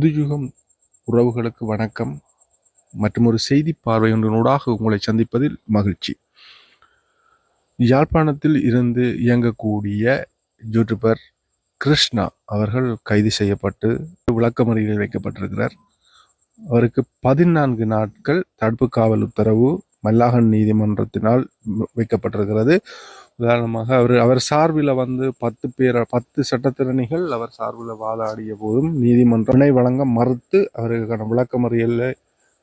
புதுயுகம் உறவுகளுக்கு வணக்கம். மற்றும் ஒரு செய்தி பார்வை ஒன்றினூடாக உங்களை சந்திப்பதில் மகிழ்ச்சி. யாழ்ப்பாணத்தில் இருந்து இயங்கக்கூடிய யூடியூபர் கிருஷ்ணா அவர்கள் கைது செய்யப்பட்டு விளக்கமறியலில் வைக்கப்பட்டிருக்கிறார். அவருக்கு பதினான்கு நாட்கள் தடுப்பு காவல் உத்தரவு மல்லாகன் நீதிமன்றத்தினால் வைக்கப்பட்டிருக்கிறது. உதாரணமாக அவர் அவர் சார்பில் வந்து பத்து பேர் பத்து சட்டத்திறனிகள் அவர் சார்பில் வாதாடிய போதும் நீதிமன்றம் வழங்க மறுத்து அவருக்கான விளக்கமறியலில்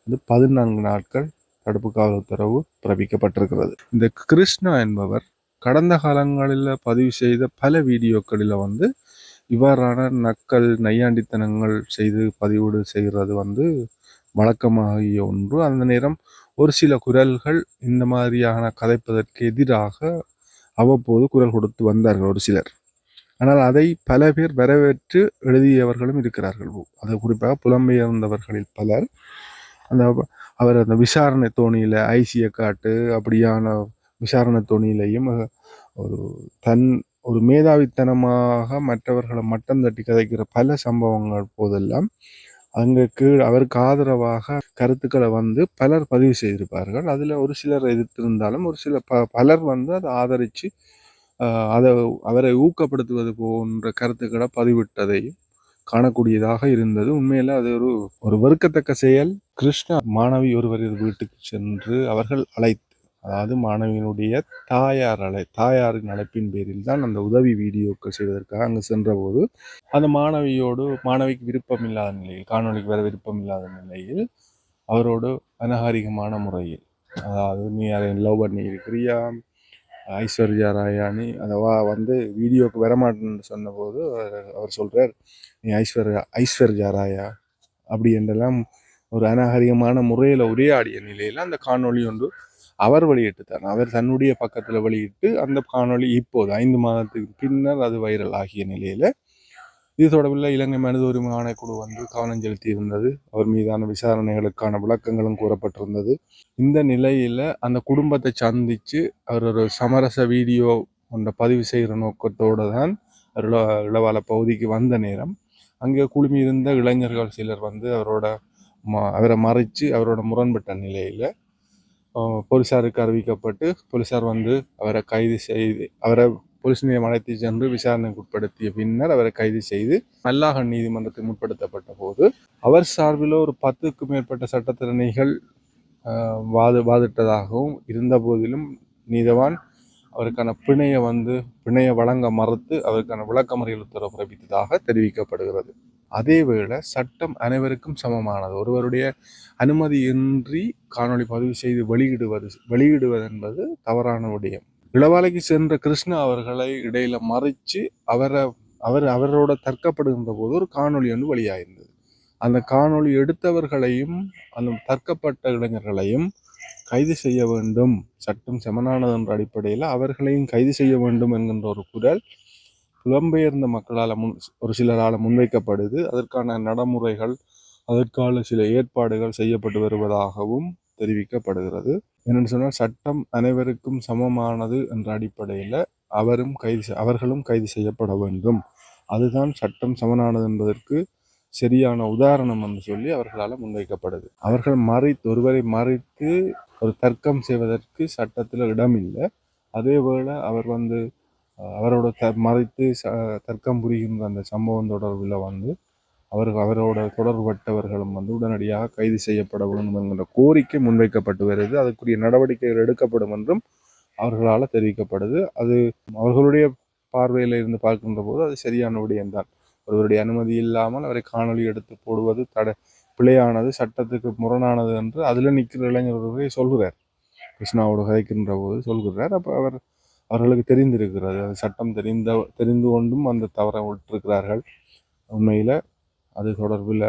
வந்து பதினான்கு நாட்கள் தடுப்பு கால உத்தரவு பிறப்பிக்கப்பட்டிருக்கிறது. இந்த கிருஷ்ணா என்பவர் கடந்த காலங்களில் பதிவு செய்த பல வீடியோக்களில் வந்து இவ்வாறான நக்கல் நையாண்டித்தனங்கள் செய்து பதிவீடு செய்கிறது வந்து வழக்கமாகிய ஒன்று. அந்த நேரம் ஒரு சில குரல்கள் இந்த மாதிரியான கதைப்பதற்கு எதிராக அவ்வப்போது குரல் கொடுத்து வந்தார்கள் ஒரு சிலர். ஆனால் அதை பல பேர் வரவேற்று எழுதியவர்களும் இருக்கிறார்கள். அது குறிப்பாக புலம்பெயர்ந்தவர்களில் பலர். அந்த அவர் அந்த விசாரணை தோணியில் ஐசியை காட்டு அப்படியான விசாரணை தோணியிலையும் ஒரு தன் ஒரு மேதாவித்தனமாக மற்றவர்களை மட்டம் தட்டி கதைக்கிற பல சம்பவங்கள் போதெல்லாம் அங்கே கீழ் அவருக்கு ஆதரவாக கருத்துக்களை வந்து பலர் பதிவு செய்திருப்பார்கள். அதில் ஒரு சிலர் எதிர்த்திருந்தாலும் ஒரு சில ப பலர் வந்து அதை ஆதரித்து அதை அவரை ஊக்கப்படுத்துவது போன்ற கருத்துக்களை பதிவிட்டதையும் காணக்கூடியதாக இருந்தது. உண்மையில் அது ஒரு ஒரு வெறுக்கத்தக்க செயல். கிருஷ்ணா மாணவி ஒருவர் வீட்டுக்கு சென்று அவர்கள் அழைத்து அதாவது மாணவியினுடைய தாயார் அழை தாயாரின் அழைப்பின் பேரில் தான் அந்த உதவி வீடியோக்கள் செய்வதற்காக அங்கு சென்றபோது அந்த மாணவியோடு மாணவிக்கு விருப்பம் இல்லாத நிலையில் காணொலிக்கு வர விருப்பம் இல்லாத நிலையில் அவரோடு அனகாரிகமான முறையில் அதாவது நீ அதை லவ் பண்ணி இருக்கிறியா ஐஸ்வர்யா ராயானி அதவா வந்து வீடியோவுக்கு வரமாட்டேன்னு சொன்னபோது அவர் சொல்கிறார் நீ ஐஸ்வர்யா ஐஸ்வர்யா ராயா அப்படி என்றெல்லாம் ஒரு அநாகரிகமான முறையில் உரையாடிய நிலையில் அந்த காணொளி ஒன்று அவர் வெளியிட்டுத்தார் அவர் தன்னுடைய பக்கத்தில் வெளியிட்டு அந்த காணொளி இப்போது ஐந்து மாதத்துக்கு பின்னர் அது வைரல் ஆகிய நிலையில் இது தொடர்பில் இலங்கை மனித உரிமை ஆணைக்குழு வந்து கவனம் செலுத்தி இருந்தது அவர் மீதான விசாரணைகளுக்கான விளக்கங்களும் கூறப்பட்டிருந்தது. இந்த நிலையில் அந்த குடும்பத்தை சந்தித்து அவர் ஒரு சமரச வீடியோ ஒன்றை பதிவு செய்கிற நோக்கத்தோடு தான் இளவால பகுதிக்கு வந்த நேரம். அங்கே குழுமி இருந்த இளைஞர்கள் சிலர் வந்து அவரோட அவரை மறைச்சு அவரோட முரண்பட்ட நிலையில் போலீஸாருக்கு அறிவிக்கப்பட்டு போலீஸார் வந்து அவரை கைது செய்து அவரை போலீஸ் நிலையம் அழைத்து சென்று விசாரணைக்கு உட்படுத்திய பின்னர் அவரை கைது செய்து மல்லாகன் நீதிமன்றத்தில் முற்படுத்தப்பட்ட போது அவர் சார்பில் ஒரு பத்துக்கும் மேற்பட்ட சட்டத்திறனைகள் வாது வாதிட்டதாகவும் இருந்த போதிலும் நீதவான் அவருக்கான பிணையை வந்து பிணையை வழங்க மறுத்து அவருக்கான விளக்கமறியல் உத்தரவு பிறப்பித்ததாக தெரிவிக்கப்படுகிறது. அதேவேளை சட்டம் அனைவருக்கும் சமமானது. ஒருவருடைய அனுமதியின்றி காணொளி பதிவு செய்து வெளியிடுவது வெளியிடுவது என்பது தவறான விடயம். இளவாலைக்கு சென்ற கிருஷ்ணா அவர்களை இடையில மறைச்சு அவரை அவர் அவரோட தற்கப்படுகின்ற போது ஒரு காணொளி ஒன்று வெளியாயிருந்தது. அந்த காணொளி எடுத்தவர்களையும் அந்த தற்கப்பட்ட இளைஞர்களையும் கைது செய்ய வேண்டும். சட்டம் செமனானது என்ற அடிப்படையில் அவர்களையும் கைது செய்ய வேண்டும் என்கின்ற ஒரு குரல் புலம்பெயர்ந்த மக்களால் முன் ஒரு சிலரால் முன்வைக்கப்படுது. அதற்கான நடைமுறைகள் அதற்கான சில ஏற்பாடுகள் செய்யப்பட்டு வருவதாகவும் தெரிவிக்கப்படுகிறது. என்னென்னு சொன்னால் சட்டம் அனைவருக்கும் சமமானது என்ற அடிப்படையில் அவரும் கைது அவர்களும் கைது செய்யப்பட வேண்டும். அதுதான் சட்டம் சமனானது என்பதற்கு சரியான உதாரணம் என்று சொல்லி அவர்களால் முன்வைக்கப்படுது. அவர்கள் மறைத்து ஒருவரை மறைத்து ஒரு தர்க்கம் செய்வதற்கு சட்டத்தில் இடம் இல்லை அதே அவர் வந்து அவரோட த மறைத்து ச தர்க்கம் புரிகின்ற அந்த சம்பவம் தொடர்பில் வந்து அவர் அவரோட தொடர்பட்டவர்களும் வந்து உடனடியாக கைது செய்யப்பட வேண்டும் என்கின்ற கோரிக்கை முன்வைக்கப்பட்டு வருகிறது அதுக்குரிய நடவடிக்கைகள் எடுக்கப்படும் என்றும் அவர்களால் தெரிவிக்கப்படுது. அது அவர்களுடைய பார்வையில் இருந்து பார்க்கின்ற போது அது சரியான விடயம்தான் ஒருவருடைய அனுமதி இல்லாமல் அவரை காணொலி எடுத்து போடுவது தடை பிழையானது சட்டத்துக்கு முரணானது என்று அதில் நிற்கிற இளைஞர்களை சொல்கிறார். கிருஷ்ணாவோடு கதைக்கின்ற போது சொல்கிறார். அப்போ அவர் அவர்களுக்கு தெரிந்திருக்கிறது. அது சட்டம் தெரிந்த தெரிந்து கொண்டும் அந்த தவறை விட்டிருக்கிறார்கள். உண்மையில் அது தொடர்பில்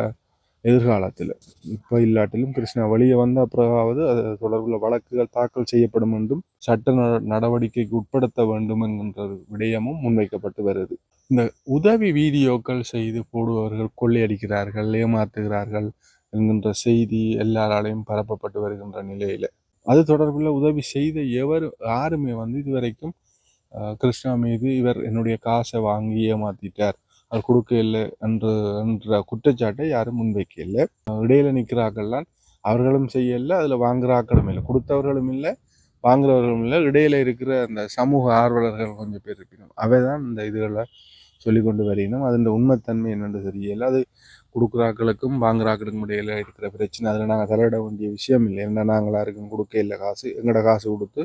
எதிர்காலத்தில். இப்போ இல்லாட்டிலும் கிருஷ்ணா வெளியே வந்த பிறகாவது அது தொடர்பில் வழக்குகள் தாக்கல் செய்யப்படும் என்றும் சட்ட நடவடிக்கைக்கு உட்படுத்த வேண்டும் என்கின்ற விடயமும் முன்வைக்கப்பட்டு வருது. இந்த உதவி வீடியோக்கள் செய்து போடுபவர்கள் கொள்ளையடிக்கிறார்கள் ஏமாத்துகிறார்கள் என்கின்ற செய்தி எல்லாராலையும் பரப்பப்பட்டு வருகின்ற நிலையில். அது தொடர்பில் உதவி செய்த எவர் யாருமே வந்து இதுவரைக்கும் கிருஷ்ணா மீது இவர் என்னுடைய காசை வாங்கி ஏமாத்திட்டார். அது கொடுக்க இல்லை என்று என்ற குற்றச்சாட்டை யாரும் முன்வைக்க இல்லை இடையில நிற்கிறார்கள்லாம் அவர்களும் செய்யலை அதில் வாங்குறாக்களும் இல்லை. கொடுத்தவர்களும் இல்லை வாங்குறவர்களும் இல்லை. இடையில இருக்கிற அந்த சமூக ஆர்வலர்கள் கொஞ்சம் பேர் இருக்கணும் அவை தான் இந்த இதுகளை சொல்லி கொண்டு வரையணும் அதன் உண்மைத்தன்மை என்னென்று தெரியல அது கொடுக்குறாக்களுக்கும் வாங்குறாக்களுக்கும் இடையில இருக்கிற பிரச்சனை. அதில் நாங்கள் தலையிட வேண்டிய விஷயம் இல்லை. என்ன நாங்களாக இருக்கும் கொடுக்க இல்லை காசு. எங்களோட காசு கொடுத்து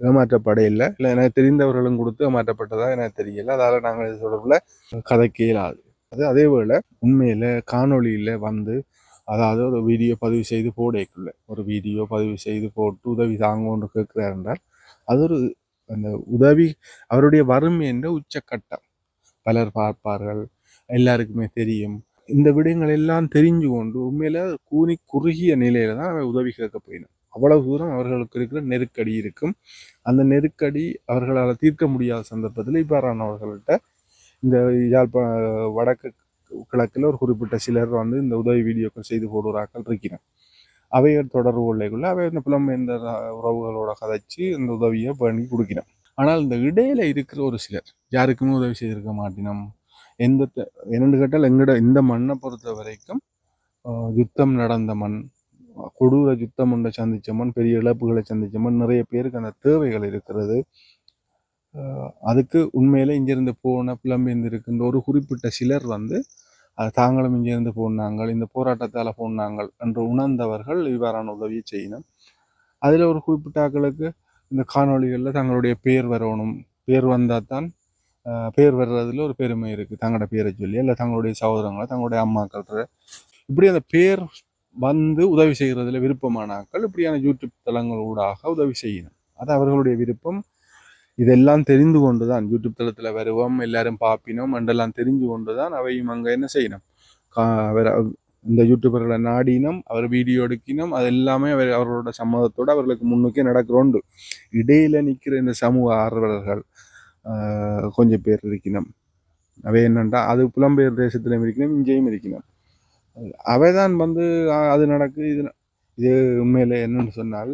ஏமாற்றப்பட இல்லை. இல்லை எனக்கு தெரிந்தவர்களும் கொடுத்து ஏமாற்றப்பட்டதாக எனக்கு தெரியல அதால் நாங்கள் இது தொடர்பில் கதைக்க இயலாது. அது அதே போல் உண்மையில் காணொளியில் வந்து அதாவது ஒரு வீடியோ பதிவு செய்து போடக்குள்ள ஒரு வீடியோ பதிவு செய்து போட்டு உதவி தாங்கன்னு கேட்குறாரு என்றால் அது ஒரு அந்த உதவி அவருடைய வறுமை என்ற உச்சக்கட்டம். பலர் பார்ப்பார்கள் எல்லாருக்குமே தெரியும். இந்த விடயங்கள் எல்லாம் தெரிஞ்சு கொண்டு உண்மையில் கூனி குறுகிய நிலையில தான் அவன் உதவி கேட்க போயிடும் அவ்வளவு தூரம் அவர்களுக்கு இருக்கிற நெருக்கடி இருக்கும். அந்த நெருக்கடி அவர்களால் தீர்க்க முடியாத சந்தர்ப்பத்தில் இவ்வாறானவர்கள்ட்ட இந்த யாழ்ப்பா வடக்கு கிழக்கில் ஒரு குறிப்பிட்ட சிலர் வந்து இந்த உதவி வீடியோக்கள் செய்து போடுறாக்கள் இருக்கிறான். அவைகள் தொடர்பு கொள்ளைக்குள்ள அவை இந்த புலம்பெயர்ந்த உறவுகளோட கதைச்சு இந்த உதவியை பண்ணி கொடுக்கிறான். ஆனால் இந்த இடையில இருக்கிற ஒரு சிலர் யாருக்குமே உதவி செய்திருக்க மாட்டினோம். எந்த த- என்னன்னு கேட்டால் எங்கட இந்த மண்ணை பொறுத்த வரைக்கும் யுத்தம் நடந்த மண் கொடூர யுத்தம் ஒன்றை சந்திச்ச மண் பெரிய இழப்புகளை சந்திச்ச மண் நிறைய பேருக்கு அந்த தேவைகள் இருக்கிறது. அதுக்கு உண்மையிலே இங்கிருந்து போன புலம்பெயர்ந்து இருக்கின்ற ஒரு குறிப்பிட்ட சிலர் வந்து அது தாங்களும் இங்கிருந்து போனாங்க இந்த போராட்டத்தால் போனாங்க என்று உணர்ந்தவர்கள் இவ்வாறான உதவியை செய்யணும் அதில் ஒரு குறிப்பிட்ட ஆக்களுக்கு இந்த காணொளிகளில் தங்களுடைய பேர் வரணும். பேர் வந்தால் தான் பேர் வர்றதுல ஒரு பெருமை இருக்குது தங்களோட பேரை சொல்லி இல்லை தங்களுடைய சகோதரங்களை தங்களுடைய அம்மாக்கள் இப்படி அந்த பேர் வந்து உதவி செய்கிறதுல விருப்பமான ஆக்கள் இப்படியான யூடியூப் தளங்கள் ஊடாக உதவி செய்யணும். அது அவர்களுடைய விருப்பம். இதெல்லாம் தெரிந்து கொண்டு தான் யூடியூப் தளத்தில் வருவோம் எல்லாரும் பார்ப்பினோம் என்றெல்லாம் தெரிஞ்சு கொண்டு தான் அவையும் அங்கே என்ன செய்யணும்? கா இந்த யூடியூபர்களை நாடினம் அவர் வீடியோ எடுக்கினோம் அது எல்லாமே அவர் அவர்களோட சம்மதத்தோடு அவர்களுக்கு முன்னுக்கே நடக்கிறோண்டு இடையில் நிற்கிற இந்த சமூக ஆர்வலர்கள் கொஞ்சம் பேர் இருக்கணும் அவை என்னண்டா? அது புலம்பெயர் தேசத்திலும் இருக்கணும் இங்கேயும் இருக்கணும் அவைதான் வந்து அது நடக்கு இது இது உண்மையில் என்னன்னு சொன்னால்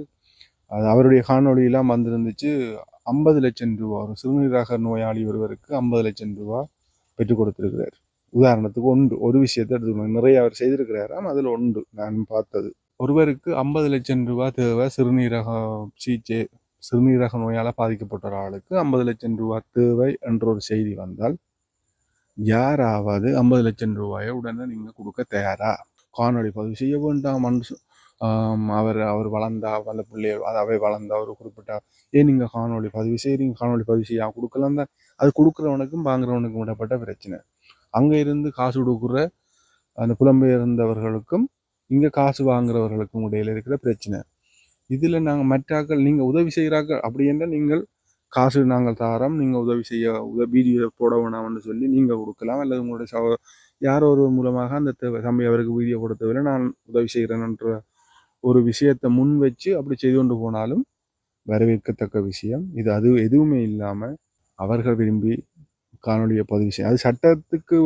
அது அவருடைய காணொளியெல்லாம் வந்திருந்துச்சு ஐம்பது லட்சம் ரூபா. ஒரு சிறுநீரக நோயாளி ஒருவருக்கு ஐம்பது லட்சம் ரூபா பெற்றுக் கொடுத்துருக்கிறார். உதாரணத்துக்கு ஒன்று ஒரு விஷயத்தை எடுத்துக்கணும். நிறைய அவர் செய்திருக்கிறாராம் அதில் ஒன்று நான் பார்த்தது. ஒருவருக்கு ஐம்பது லட்சம் ரூபா தேவை சிறுநீரக சிகிச்சை சிறுநீரக நோயால் பாதிக்கப்பட்ட ஒரு ஆளுக்கு ஐம்பது லட்சம் ரூபா தேவை என்ற ஒரு செய்தி வந்தால் யாராவது ஐம்பது லட்சம் ரூபாயை உடனே நீங்கள் கொடுக்க தயாரா? காணொலி பதிவு செய்ய வேண்டாம் மனுஷன் அவர் அவர் வளர்ந்தா அந்த பிள்ளைய அது வளர்ந்தா ஒரு குறிப்பிட்ட ஏன் நீங்கள் காணொலி பதிவு செய்கிறீங்க காணொலி பதிவு செய்ய கொடுக்கலாம் தான் அது கொடுக்குறவனுக்கும் வாங்குறவனுக்கும் விடப்பட்ட பிரச்சனை. அங்கே இருந்து காசு கொடுக்குற அந்த புலம்பெயர்ந்தவர்களுக்கும் இங்கே காசு வாங்குறவர்களுக்கும் இடையில இருக்கிற பிரச்சனை. இதில் நாங்கள் மற்றாக்கள் நீங்கள் உதவி செய்கிறார்கள் அப்படி என்றால் நீங்கள் காசு நாங்கள் தாரோம் நீங்கள் உதவி செய்ய உதவி வீடியோ போட வேணாம்னு சொல்லி நீங்கள் கொடுக்கலாம். அல்லது உங்களுடைய சவ யாரோ ஒரு மூலமாக அந்த தம்பி அவருக்கு வீடியோ போட தேவையில்லை நான் உதவி செய்கிறேன்ற ஒரு விஷயத்தை முன் வச்சு அப்படி செய்து கொண்டு போனாலும் வரவேற்கத்தக்க விஷயம். இது அது எதுவுமே இல்லாமல் அவர்கள் விரும்பி காணொலியை பதிவு செய்யும் அது சட்டத்துக்கு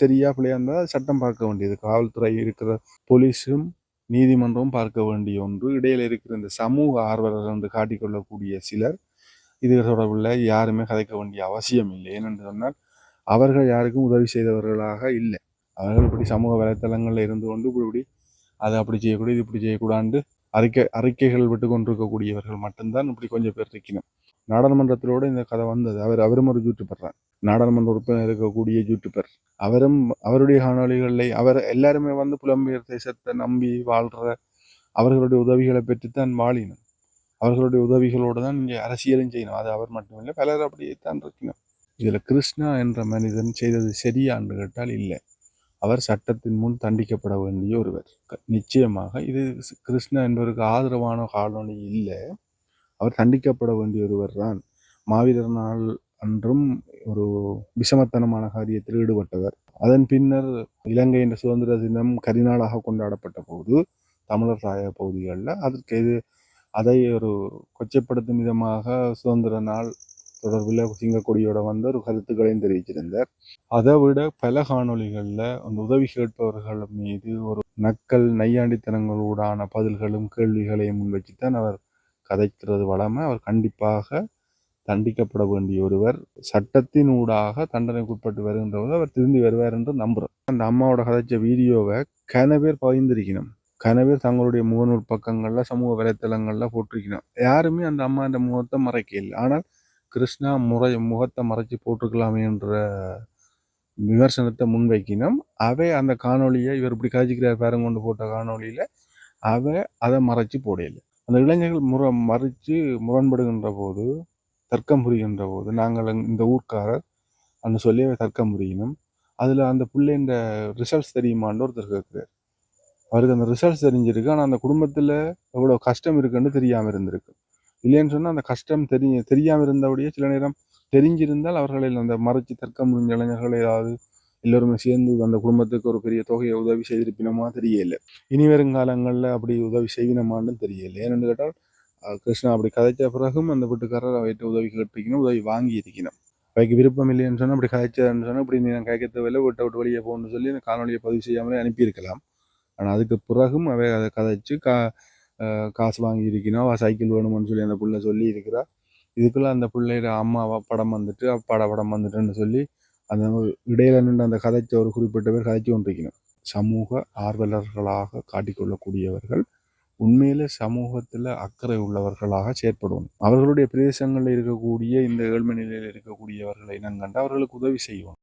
சரியா பிள்ளையா இருந்தால் சட்டம் பார்க்க வேண்டியது. காவல்துறை இருக்கிற போலீஸும் நீதிமன்றமும் பார்க்க வேண்டிய ஒன்று. இடையில இருக்கிற இந்த சமூக ஆர்வலர் என்று காட்டிக்கொள்ளக்கூடிய சிலர் இது தொடர்பில் யாருமே கதைக்க வேண்டிய அவசியம் இல்லை. ஏனென்று சொன்னால் அவர்கள் யாருக்கும் உதவி செய்தவர்களாக இல்லை. அவர்கள் இப்படி சமூக வலைத்தளங்களில் இருந்து கொண்டு இப்படி இப்படி அதை அப்படி செய்யக்கூடாது இது இப்படி செய்யக்கூடாது அறிக்கை அறிக்கைகள் விட்டு கொண்டிருக்கக்கூடியவர்கள் மட்டும்தான் இப்படி கொஞ்சம் பேர் இருக்கணும் நாடாளுமன்றத்திலோட இந்த கதை வந்தது. அவர் அவரும் ஒரு யூடியூபர் நாடாளுமன்ற உறுப்பினர் இருக்கக்கூடிய ஜூட்டுப்பர் அவரும் அவருடைய காணொலிகளை அவர் எல்லாருமே வந்து புலம்பெயர் தேசத்தை நம்பி வாழ்கிற அவர்களுடைய உதவிகளை பெற்றுத்தான் வாழினும். அவர்களுடைய உதவிகளோடு தான் இங்கே அரசியலும் செய்யணும். அது அவர் மட்டுமில்லை பலர் அப்படியே தான் இருக்கணும் இதில் கிருஷ்ணா என்ற மனிதன் செய்தது சரியான்னு கேட்டால் இல்லை. அவர் சட்டத்தின் முன் தண்டிக்கப்பட வேண்டிய ஒருவர். க- நிச்சயமாக இது கிருஷ்ணா என்பவருக்கு ஆதரவான காலொலி இல்லை. அவர் தண்டிக்கப்பட வேண்டிய ஒருவர் தான் மாவீரர் நாள் அன்றும் ஒரு விஷமத்தனமான காரியத்தில் ஈடுபட்டவர். அதன் பின்னர் இலங்கை என்ற சுதந்திர தினம் கரிநாளாக கொண்டாடப்பட்ட போது தமிழர் ராய பகுதிகளில் அதற்கு எது அதை ஒரு கொச்சைப்படுத்தும் விதமாக சுதந்திர நாள் தொடர்பில் சிங்கக்கொடியோட வந்து ஒரு கருத்துக்களையும் தெரிவிச்சிருந்தார் அதை விட பல காணொளிகளில் அந்த உதவி கேட்பவர்கள் மீது ஒரு நக்கல் நையாண்டித்தனங்களூடான பதில்களும் கேள்விகளையும் முன்வச்சுத்தான் அவர் கதைக்கிறது வளமை அவர் கண்டிப்பாக தண்டிக்கப்பட வேண்டிய ஒருவர் சட்டத்தினூடாக தண்டனைக்குட்பட்டு வருகின்றவர் அவர் திரும்பி வருவார் என்று நம்புகிறோம் அந்த அம்மாவோட கதைச்ச வீடியோவை கனவேர் பகிர்ந்திருக்கணும் கனவேர் தங்களுடைய முகநூல் பக்கங்களில் சமூக வலைத்தளங்களில் போட்டிருக்கணும். யாருமே அந்த அம்மா அந்த முகத்தை மறைக்கல ஆனால் கிருஷ்ணா முறை முகத்தை மறைச்சி போட்டிருக்கலாமே என்ற விமர்சனத்தை முன்வைக்கணும். அவை அந்த காணொளியை இவர் இப்படி காய்ச்சிக்கிறார் பேரங்கொண்டு கொண்டு போட்ட காணொலியில் அவை அதை மறைச்சு போடையில்லை அந்த இளைஞர்கள் முற மறித்து முரண்படுகின்ற போது தர்க்கம் புரிகின்ற போது நாங்கள் இந்த ஊர்க்காரர் அந்த சொல்லி தர்க்கம் புரியணும் அதில் அந்த பிள்ளைன்ற ரிசல்ட்ஸ் தெரியுமான்னு ஒருத்தர் கேட்குறார். அவருக்கு அந்த ரிசல்ட்ஸ் தெரிஞ்சிருக்கு. ஆனால் அந்த குடும்பத்தில் எவ்வளோ கஷ்டம் இருக்குன்னு தெரியாமல் இருந்திருக்கு. இல்லைன்னு சொன்னால் அந்த கஷ்டம் தெரிய தெரியாமல் இருந்தபடியே சில நேரம் தெரிஞ்சிருந்தால் அவர்களில் அந்த மறைச்சி தர்க்கம் முடிஞ்ச இளைஞர்கள் ஏதாவது எல்லோருமே சேர்ந்து அந்த குடும்பத்துக்கு ஒரு பெரிய தொகையை உதவி செய்திருப்பினமா தெரியல. இனி வருங்காலங்களில் அப்படி உதவி செய்வினமான்னு தெரியல. ஏன்னு கேட்டால் கிருஷ்ணா அப்படி கதைச்ச பிறகும் அந்த வீட்டுக்காரர் அவைகிட்ட உதவி கேட்டிருக்கணும் உதவி வாங்கி இருக்கணும் அவைக்கு விருப்பம் இல்லைன்னு சொன்னால் அப்படி கதைச்சதுன்னு சொன்னால் இப்படி நீ கேட்க தேவையில்லை வீட்டை விட்டு வெளியே போகணும்னு சொல்லி அந்த காணொலியை பதிவு செய்யாமலே அனுப்பியிருக்கலாம். ஆனால் அதுக்கு பிறகும் அவை அதை கதைச்சு கா காசு வாங்கி இருக்கணும் அவள் சைக்கிள் வேணும்னு சொல்லி அந்த பிள்ளை சொல்லி இருக்கிறா இதுக்குள்ளே அந்த பிள்ளையோட அம்மாவா படம் வந்துட்டு அப்பாட படம் வந்துட்டுன்னு சொல்லி அந்த இடையில நின்று அந்த கதைச்ச ஒரு குறிப்பிட்ட பேர் கதைச்சு கொண்டிருக்கணும் சமூக ஆர்வலர்களாக காட்டிக்கொள்ளக்கூடியவர்கள் உண்மையில சமூகத்தில் அக்கறை உள்ளவர்களாக செயற்படுவோம் அவர்களுடைய பிரதேசங்களில் இருக்கக்கூடிய இந்த ஏழ்மை நிலையில் இருக்கக்கூடியவர்களை இனங்கண்டு அவர்களுக்கு உதவி செய்வோம்